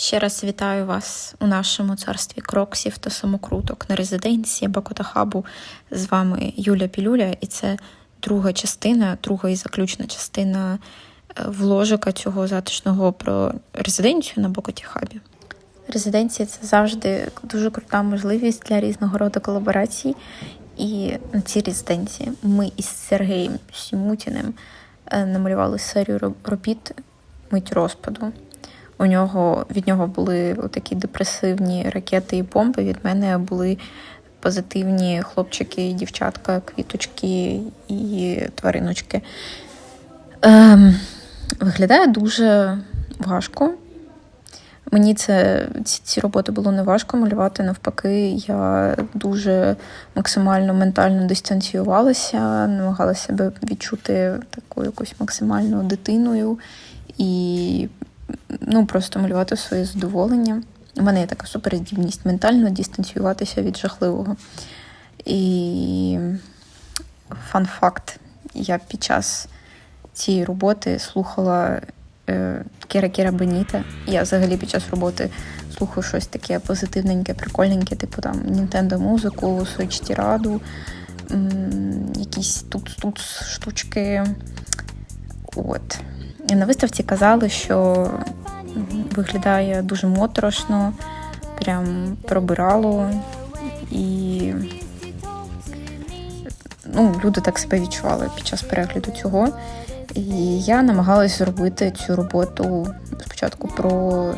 Ще раз вітаю вас у нашому царстві кроксів та самокруток на резиденції Бакота Хабу. З вами Юля Пілюля, і це друга частина, друга і заключна частина е, вложика цього затишного про резиденцію на Бакоті Хабі. Резиденція це завжди дуже крута можливість для різного роду колаборацій. І на цій резиденції ми із Сергієм Сімутіним е, намалювали серію робіт мить розпаду. У нього від нього були такі депресивні ракети і бомби. Від мене були позитивні хлопчики, дівчатка, квіточки і твариночки. Ем, виглядає дуже важко. Мені це ці, ці роботи було не важко малювати. Навпаки, я дуже максимально ментально дистанціювалася, намагалася себе відчути такою якоюсь максимально дитиною і ну, просто малювати своє задоволення. У мене є така суперздібність ментально дистанціюватися від жахливого. І фан-факт, я під час цієї роботи слухала е, Кера Кера Беніта. Я взагалі під час роботи слухаю щось таке позитивненьке, прикольненьке, типу там Nintendo музику, Switch тіраду, якісь тут штучки. От. І на виставці казали, що виглядає дуже моторошно, прям пробирало. І ну, люди так себе відчували під час перегляду цього. І я намагалась зробити цю роботу спочатку про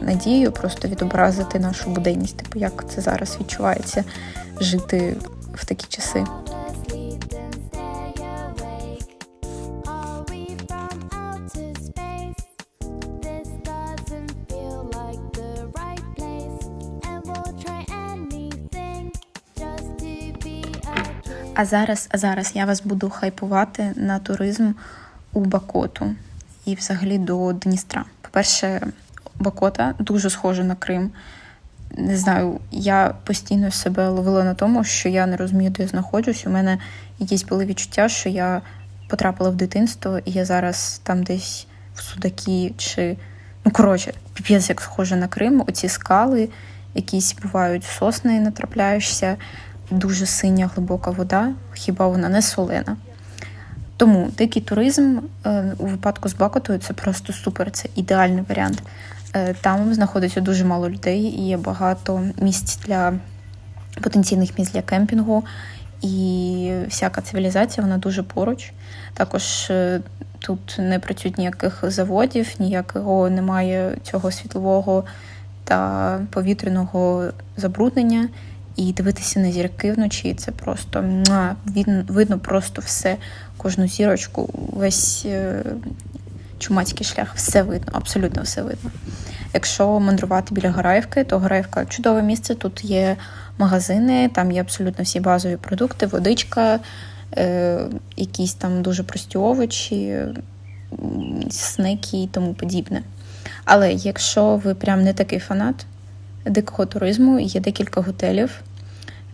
надію, просто відобразити нашу буденність, типу, як це зараз відчувається жити в такі часи. А зараз, а зараз я вас буду хайпувати на туризм у Бакоту і взагалі до Дністра. По-перше, Бакота дуже схожа на Крим. Не знаю, я постійно себе ловила на тому, що я не розумію, де я знаходжусь. У мене якісь були відчуття, що я потрапила в дитинство, і я зараз там десь в Судакі чи. Ну, коротше, піпець, як схоже на Крим, оці скали, якісь бувають сосни, натрапляєшся, дуже синя глибока вода, хіба вона не солена. Тому дикий туризм е, у випадку з Бакотою це просто супер, це ідеальний варіант. Е, Там знаходиться дуже мало людей і є багато місць для потенційних місць для кемпінгу. І всяка цивілізація вона дуже поруч. Також е, тут не працюють ніяких заводів, ніякого немає цього світлового та повітряного забруднення. І дивитися на зірки вночі це просто видно, просто все, кожну зірочку, весь е, чумацький шлях, все видно, абсолютно все видно. Якщо мандрувати біля Гораївки, то Гораївка чудове місце. Тут є магазини, там є абсолютно всі базові продукти, водичка, е, якісь там дуже прості овочі, снеки і тому подібне. Але якщо ви прям не такий фанат дикого туризму, є декілька готелів.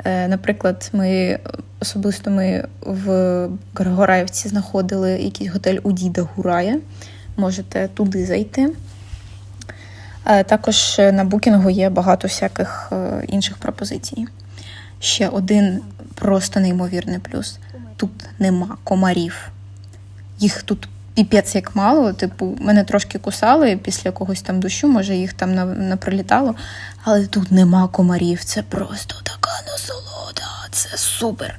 Е, Наприклад, ми особисто ми в Гораївці знаходили якийсь готель у Діда Гурая. Можете туди зайти. Е, Також на букінгу є багато всяких е, інших пропозицій. Ще один просто неймовірний плюс: тут нема комарів. Їх тут піпець як мало. Типу, мене трошки кусали після якогось там дощу, може їх там на- наприлітало, але тут нема комарів. Це просто така насолода. Це супер.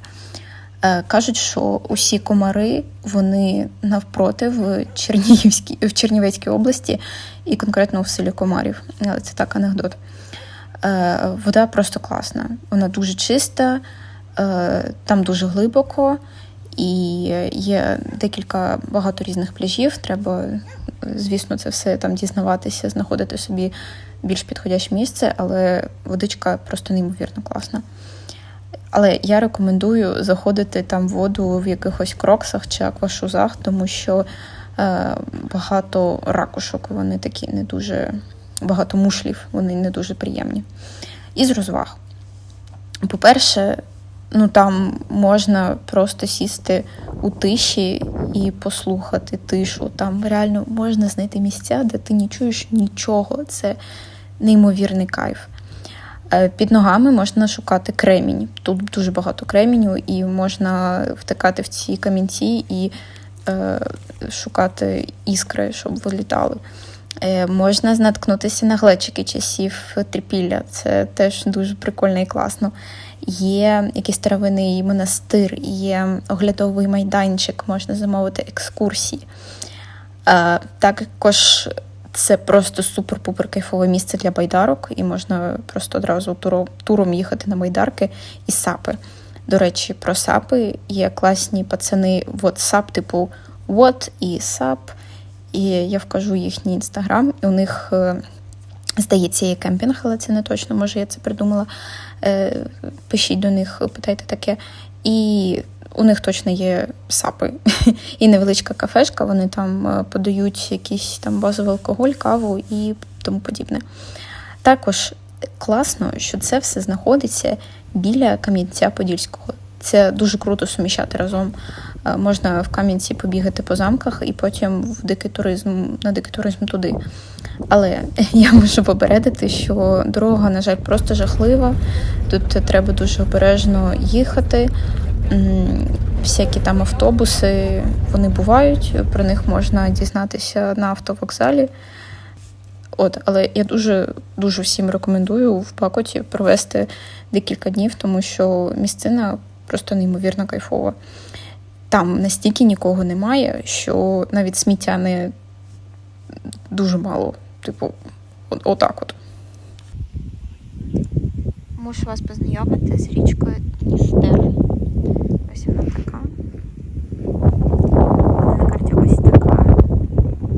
Е, Кажуть, що усі комари вони навпроти в Чернігівській в Чернівецькій області і конкретно в селі Комарів. Але це так анекдот. Е, Вода просто класна. Вона дуже чиста, е, там дуже глибоко, і є декілька багато різних пляжів. Треба, е, звісно, це все там дізнаватися, знаходити собі більш підходяще місце, але водичка просто неймовірно класна. Але я рекомендую заходити там в воду в якихось кроксах чи аквашузах, тому що е, багато ракушок, вони такі не дуже, багато мушлів, вони не дуже приємні. І з розваг. По-перше, ну там можна просто сісти у тиші і послухати тишу. Там реально можна знайти місця, де ти не чуєш нічого. Це неймовірний кайф. Е, Під ногами можна шукати кремінь. Тут дуже багато креміню, і можна втикати в ці камінці і е, шукати іскри, щоб вилітали. Е, можна наткнутися на глечики часів трипілля. Це теж дуже прикольно і класно. Є якийсь старовинний монастир, є оглядовий майданчик, можна замовити екскурсії. Е, також це просто супер-пупер кайфове місце для байдарок, і можна просто одразу туром, їхати на байдарки і сапи. До речі, про сапи є класні пацани WhatsApp, типу What і SAP. І я вкажу їхній інстаграм, і у них, е, здається, є кемпінг, але це не точно, може, я це придумала. Е, Пишіть до них, питайте таке. І у них точно є сапи і невеличка кафешка. Вони там е, подають якийсь там базовий алкоголь, каву і тому подібне. Також класно, що це все знаходиться біля Кам'янця Подільського. Це дуже круто суміщати разом. Е, Можна в Кам'янці побігати по замках і потім в дикий туризм на дикий туризм туди. Але я можу попередити, що дорога, на жаль, просто жахлива. Тут треба дуже обережно їхати. Всякі там автобуси вони бувають, про них можна дізнатися на автовокзалі. От, але я дуже дуже всім рекомендую в Бакоті провести декілька днів, тому що місцина просто неймовірно кайфова. Там настільки нікого немає, що навіть сміття не дуже мало. Типу, от, отак от. Мушу вас познайомити з річкою Дністер. Ось вона така. Вона на карті ось така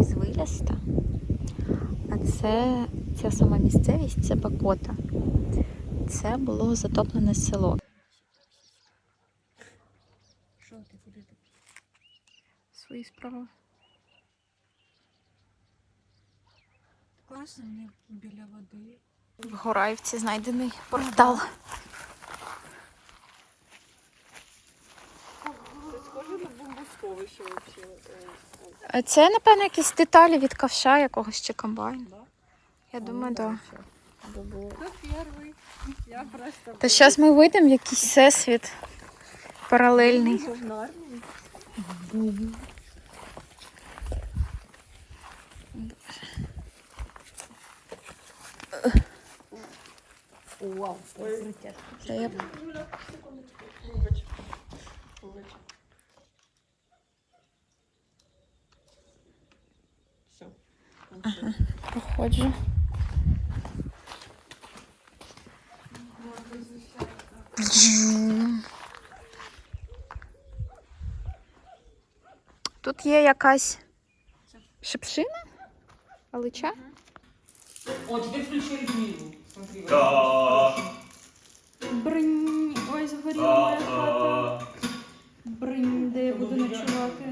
ізвиляста. А це ця сама місцевість, це Бакота. Це було затоплене село. Що ти куди ти? Свої справи. Класно, біля води. В Гораївці знайдений портал. Це схоже на бомбосховище взагалі. А Це, напевно, якісь деталі від ковша якогось чи комбайну. Я думаю, так. Та зараз ми вийдемо в якийсь всесвіт паралельний. Це ж на армії. Вау. Це я Все. проходжу. Тут є якась шипшина? Алича? О, теперь включи Эльмиру. Смотри. Бринь, ой, згоріла моя хата. да, Бринь, де я буду ночувати.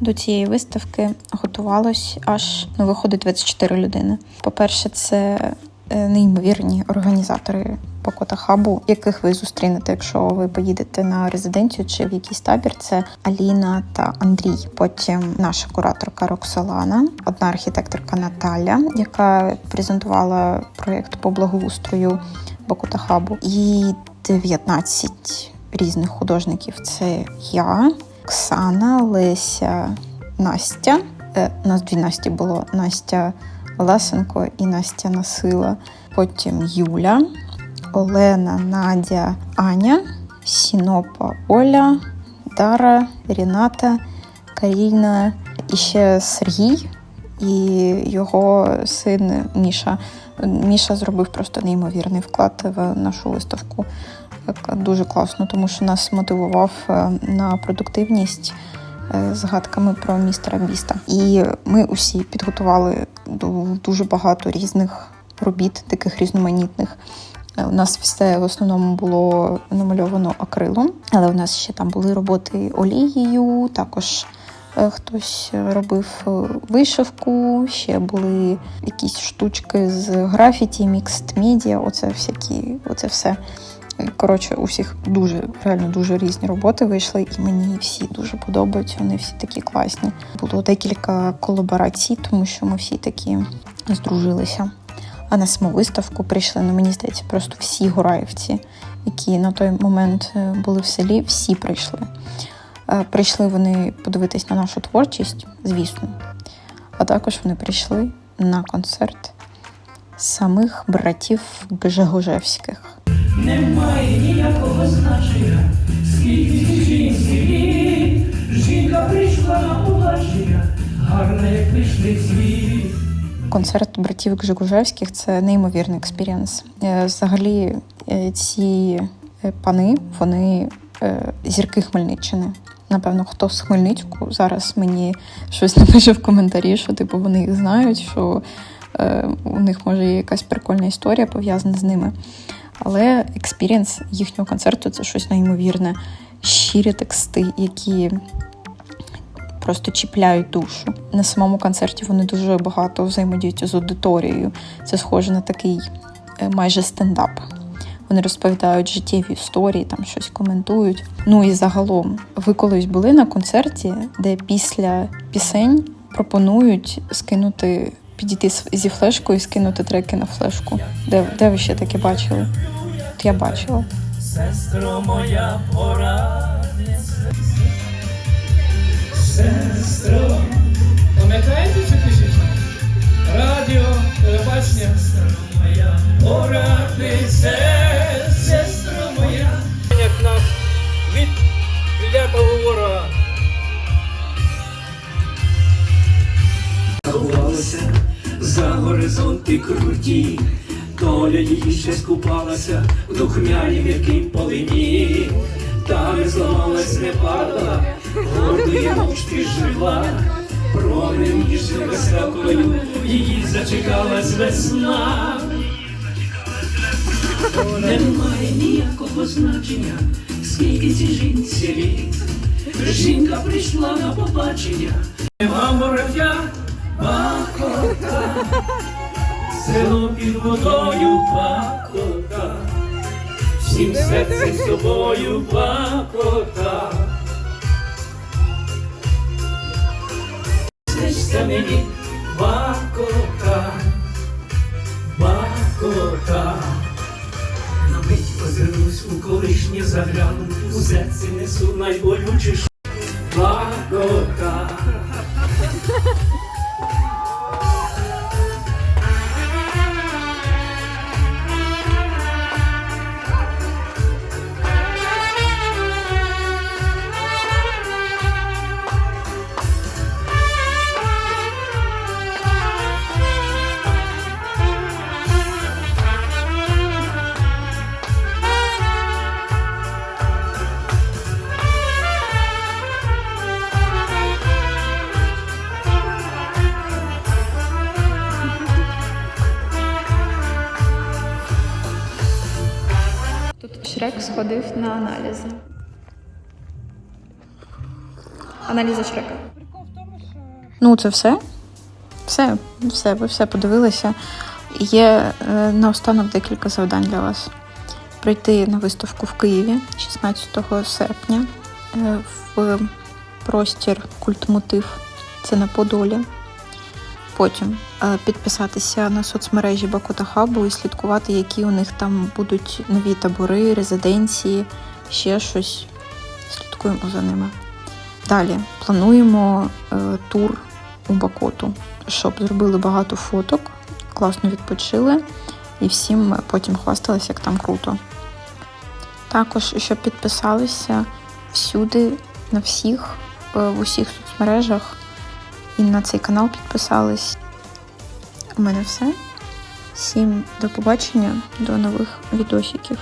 До цієї виставки готувалось аж ну, виходить 24 людини. По-перше, це е, неймовірні організатори Покота Хабу, яких ви зустрінете, якщо ви поїдете на резиденцію чи в якийсь табір. Це Аліна та Андрій. Потім наша кураторка Роксолана, одна архітекторка Наталя, яка презентувала проєкт по благоустрою Бокота Хабу, і 19 різних художників. Це я, Оксана, Леся, Настя. Е, нас дві Насті було Настя Лесенко і Настя Насила. Потім Юля, Олена, Надя, Аня, Сінопа, Оля, Дара, Ріната, Каріна і ще Сергій і його син Міша. Міша зробив просто неймовірний вклад в нашу виставку. Дуже класно, тому що нас мотивував е, на продуктивність е, згадками про містера Біста. І ми усі підготували ду- дуже багато різних робіт, таких різноманітних. У нас все в основному було намальовано акрилом, але у нас ще там були роботи олією, також е, хтось робив е, вишивку, ще були якісь штучки з графіті, мікст медіа, оце всякі, оце все. Коротше, у всіх дуже реально дуже різні роботи вийшли, і мені всі дуже подобаються. Вони всі такі класні. Було декілька колаборацій, тому що ми всі такі здружилися. А на саму виставку прийшли, ну мені здається, просто всі гураївці, які на той момент е, були в селі, всі прийшли. Е, Прийшли вони подивитись на нашу творчість, звісно. А також вони прийшли на концерт самих братів Гжегожевських. Немає ніякого значення, скільки жінці літ. Жінка прийшла на побачення, гарна, як пишний світ. Концерт братів Гжегожевських це неймовірний експірієнс. Е, Взагалі, е, ці е, пани вони зірки Хмельниччини. Напевно, хто з Хмельницьку зараз мені щось напише в коментарі, що типу вони їх знають, що у них може є якась прикольна історія пов'язана з ними. Але експірієнс їхнього концерту це щось неймовірне. Щирі тексти, які просто чіпляють душу. На самому концерті вони дуже багато взаємодіють з аудиторією. Це схоже на такий е, майже стендап. Вони розповідають життєві історії, там щось коментують. Ну і загалом, ви колись були на концерті, де після пісень пропонують скинути, підійти зі флешкою і скинути треки на флешку. Де, де ви ще таке бачили? От я бачила. Сестро моя порадниця. Сестро, Пам'ятаєте цю пісню? Радіо, телебачення. сестро моя порадниця, сестро моя. Як нас від клятого ворога. Ховалася за горизонти круті, доля її ще скупалася в духмянім яким полині, та не зламалась, не падала, гордої мовчки жила, промінь ніжним веселкою її зачекалась весна. Немає ніякого значення, скільки цій жінці літ. Жінка прийшла на побачення, нема моря, Бакота, село під водою Бакота, всім серце з собою Бакота. Снишся мені Бакота, Бакота. На мить озирнусь у колишнє загляну, у серці несу найболючішу Тут сходив на аналізи. Аналізи Шрека. Ну, це все. Все, все, ви все подивилися. Є е, наостанок декілька завдань для вас. Прийти на виставку в Києві 16 серпня е, в простір культмотив. Це на Подолі. Потім е, підписатися на соцмережі Бакота Хабу і слідкувати, які у них там будуть нові табори, резиденції, ще щось. Слідкуємо за ними. Далі плануємо е, тур у Бакоту, щоб зробили багато фоток, класно відпочили і всім потім хвасталися, як там круто. Також, щоб підписалися всюди, на всіх, е, в усіх соцмережах і на цей канал підписались. У мене все. Всім до побачення, до нових відосиків.